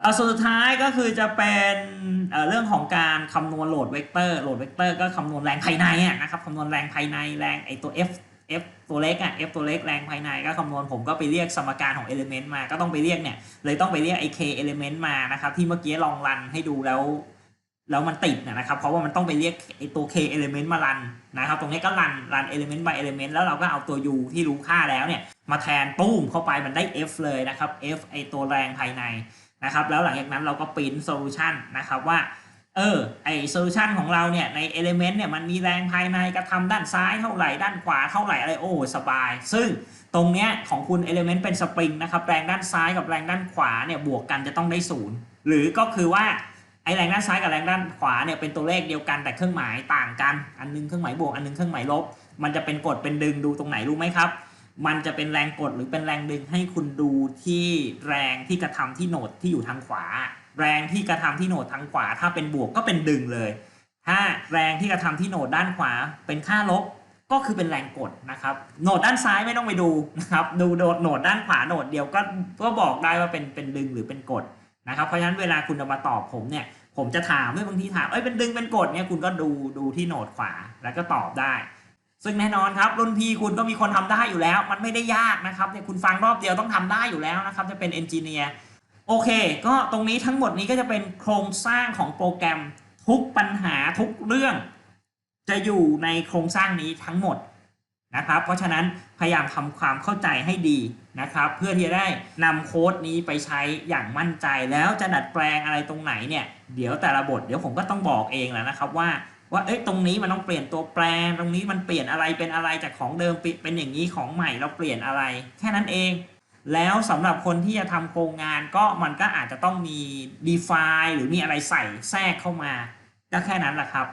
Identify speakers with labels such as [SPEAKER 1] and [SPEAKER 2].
[SPEAKER 1] เอ่อส่วนสุดท้ายก็คือจะเป็นเอ่อเรื่องของการคำนวณโหลดเวกเตอร์โหลดเวกเตอร์ก็คำนวณแรงภายในนะครับคำนวณแรงภายในแรงไอตัว F F ตัวเล็กอะ F ตัวเล็กแรงภายในก็คำนวณผมก็ไปเรียกสมการของ element มาก็ต้องไปเรียกเนี่ยเลยต้องไปเรียกไอ K element มานะครับที่เมื่อกี้ลองรันให้ดูแล้วแล้วมันติดนะนะครับเพราะว่ามันต้องไปเรียกไอตัว k element มารันนะครับตรงนี้ก็รันรัน element by element แล้วเราก็เอาตัว u ที่รู้ค่าแล้วเนี่ยมาแทนปุ้มเข้าไปมันได้ f เลยนะครับ f ไอตัวแรงภายใน นะครับแล้วหลังจากนั้นเราก็ปริ้นโซลูชันนะครับว่าเออไอโซลูชันของเราเนี่ยใน element เนี่ยมันมีแรงภายในกระทำด้านซ้ายเท่าไหร่ด้านขวาเท่าไหร่อะไรโอ้สบาย ซึ่งตรงเนี้ยของคุณ element เป็นสปริงนะครับแรงด้านซ้ายกับแรงด้านขวาเนี่ยบวกกันจะต้องได้ศูนย์หรือก็คือว่าไอแรงด้านซ้ายกับแรงด้านขวาเนี่ยเป็นตัวเลขเดียวกันแต่เครื่องหมายต่างกัน อันนึงเครื่องหมายบวกอันนึงเครื่องหมายลบ มันจะเป็นกดเป็นดึงดูตรงไหนรู้ไหมครับ มันจะเป็นแรงกดหรือเป็นแรงดึงให้คุณดูที่แรงที่กระทำที่โหนดที่อยู่ทางขวา แรงที่กระทำที่โหนดทางขวา ถ้าเป็นบวกก็เป็นดึงเลย ถ้าแรงที่กระทำที่โหนดด้านขวาเป็นค่าลบก็คือเป็นแรงกดนะครับโหนดด้านซ้ายไม่ต้องไปดูนะครับดูโดดโหนดด้านขวาโหนดเดียวก็ก็บอกได้ว่าเป็นเป็นดึงหรือเป็นกดนะครับเพราะฉะนั้นเวลาคุณจะมาตอบผมเนี่ยผมจะถามเมื่อบางทีถามเอ้ยเป็นดึงเป็นกดเนี่ยคุณก็ดูดูที่โหนดขวาแล้วก็ตอบได้ ซึ่งแน่นอนครับรุ่นพี่คุณก็มีคนทำได้อยู่แล้ว มันไม่ได้ยากนะครับเนี่ยคุณฟังรอบเดียวต้องทำได้อยู่แล้วนะครับจะเป็นเอนจิเนียร์โอเค ก็ตรงนี้ทั้งหมดนี้ก็จะเป็นโครงสร้างของโปรแกรมทุกปัญหาทุกเรื่อง จะอยู่ในโครงสร้างนี้ทั้งหมดนะครับ เพราะฉะนั้นพยายามทำความเข้าใจให้ดีนะครับ เพื่อที่จะได้นำโค้ดนี้ไปใช้อย่างมั่นใจแล้วจะดัดแปลงอะไรตรงไหนเนี่ย เดี๋ยวแต่ละบท เดี๋ยวผมก็ต้องบอกเองแหละนะครับว่า ว่าเอ้ยตรงนี้มันต้องเปลี่ยนตัวแปรตรงนี้มันเปลี่ยนอะไรเป็นอะไรจากของเดิมเป็นอย่างนี้ของใหม่เราเปลี่ยนอะไร แค่นั้นเอง แล้วสำหรับคนที่จะทำโครงงานก็มันก็อาจจะต้องมี define หรือมีอะไรใส่แทรกเข้ามาก็แค่นั้นแหละครับ